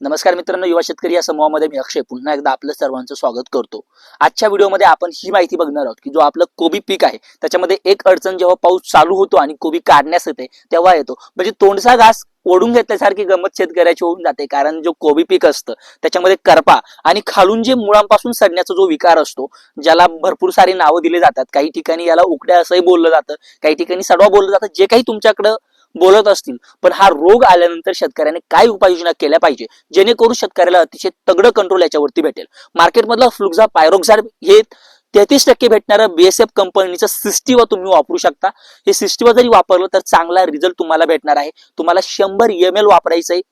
नमस्कार मित्रांनो युवा शेतकरी या समूहामध्ये मी अक्षय. पुन्हा एकदा आपलं सर्वांचं स्वागत करतो. आजच्या व्हिडिओमध्ये आपण ही माहिती बघणार आहोत की जो आपलं कोबी पीक आहे त्याच्यामध्ये एक अडचण जेव्हा पाऊस चालू होतो आणि कोबी काढण्यास येते तेव्हा येतो. म्हणजे तोंडचा घास ओढून घेतल्यासारखी गमत शेतकऱ्याची होऊन जाते कारण जो कोबी पीक असतं त्याच्यामध्ये करपा आणि खालून जे मुळांपासून सडण्याचा जो विकार असतो ज्याला भरपूर सारी नावं दिली जातात. काही ठिकाणी याला उकड्या असंही बोललं जातं काही ठिकाणी सडवा बोललं जातं. जे काही तुमच्याकडं बोलत असतील. पण हा रोग आल्यानंतर शेतकऱ्याने काय उपाययोजना केल्या पाहिजे? जेणेकरून शेतकऱ्याला अतिशय तगडं कंट्रोल याच्यावरती भेटेल. मार्केटमधला फ्लुक्झा पायरोक्झार हे तेहतीस टक्के भेटणारं बीएसएफ कंपनीचं सिस्टिवा तुम्ही वापरू शकता. हे सिस्टिवा जरी वापरलं तर चांगला रिझल्ट तुम्हाला भेटणार आहे. तुम्हाला शंभर एम एल वापरायचं आहे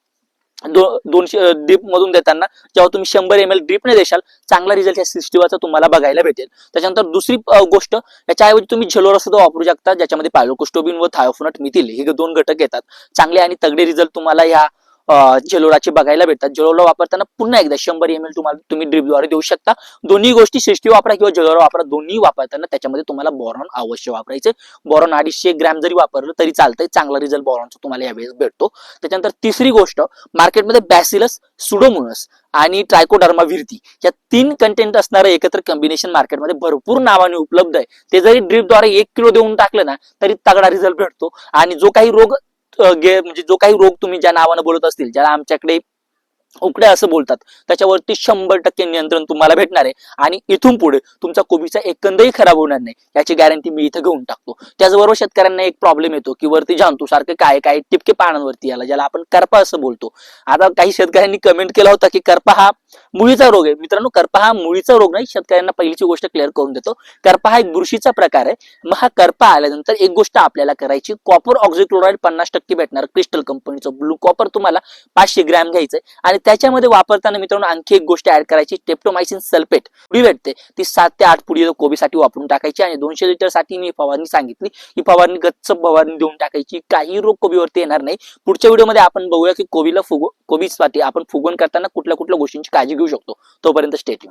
दो दोनशे ड्रीप मधून देताना जेव्हा तुम्ही शंभर एम एल ड्रीपने देशाल चांगला रिझल्ट या सिस्टिवाचा तुम्हाला बघायला भेटेल. त्याच्यानंतर दुसरी गोष्ट याच्याऐवजी तुम्ही झेलोरा सुद्धा वापरू शकता ज्याच्यामध्ये पायलोकोस्टोबिन व थायोफोनट मिथिल हे दोन घटक येतात. चांगले आणि तगडे रिझल्ट तुम्हाला या जेलोडाचे बघायला भेटतात. जेलोरा वापरताना पुन्हा एकदा शंभर एम एल तुम्हाला तुम्ही ड्रीपद्वारे देऊ शकता. दोन्ही गोष्टी सिस्टी वापरा किंवा झेलोरा वापरा दोन्ही वापरताना त्याच्यामध्ये तुम्हाला बॉरॉन अवश्य वापरायचे. बॉरॉन अडीचशे ग्रॅम जरी वापरलं तरी चालतंय. चांगला रिझल्ट बॉरॉनचा तुम्हाला यावेळेस भेटतो. त्याच्यानंतर तिसरी गोष्ट मार्केटमध्ये बॅसिलस सुडोमोनस आणि ट्रायकोडर्मा विरती या तीन कंटेंट असणारं एकत्र कॉम्बिनेशन मार्केटमध्ये भरपूर नावाने उपलब्ध आहे. ते जरी ड्रीपद्वारे एक किलो देऊन टाकलं ना तरी तगडा रिझल्ट भेटतो. आणि जो काही रोग गे- म्हणजे जो काही रोग तुम्ही ज्या नावानं बोलत असतील ज्याला आमच्याकडे उकड्या असं बोलतात. त्याच्यावरती शंभर टक्के नियंत्रण तुम्हाला भेटणार आहे. आणि इथून पुढे तुमचा कोबीचा एकंदही खराब होणार नाही याची गॅरंटी मी इथं घेऊन टाकतो. त्याचबरोबर शेतकऱ्यांना एक प्रॉब्लेम येतो की वरती जाणतो सारखं काय काय टिपके पानांवरती याला ज्याला आपण करपा असं बोलतो. आता काही शेतकऱ्यांनी कमेंट केला होता की करपा हा मुळीचा रोग आहे. मित्रांनो करपा हा मुळीचा रोग नाही शेतकऱ्यांना पहिलीची गोष्ट क्लिअर करून देतो. करपा हा एक बुरशीचा प्रकार आहे. मग हा करपा आल्यानंतर एक गोष्ट आपल्याला करायची कॉपर ऑक्झिक्लोराईड पन्नास टक्के भेटणार. क्रिस्टल कंपनीचं ब्लू कॉपर तुम्हाला पाचशे ग्रॅम घ्यायचंय. आणि त्याच्यामध्ये वापरताना मित्रांनो आणखी एक गोष्ट ऍड करायची टेप्टोमायसिन सल्फेट पुडी भेटते? ती सात ते आठ पुडी कोबीसाठी वापरून टाकायची आणि दोनशे लिटरसाठी मी फवारणी सांगितली. ही फवारणी गच्च फवारणी देऊन टाकायची. काही रोग कोबीवरती येणार नाही. पुढच्या व्हिडिओमध्ये आपण बघूया की कोबीला फुगो कोबीसाठी आपण फुगवण करताना कुठल्या कुठल्या गोष्टींची काळजी घेऊ शकतो. तोपर्यंत स्टेट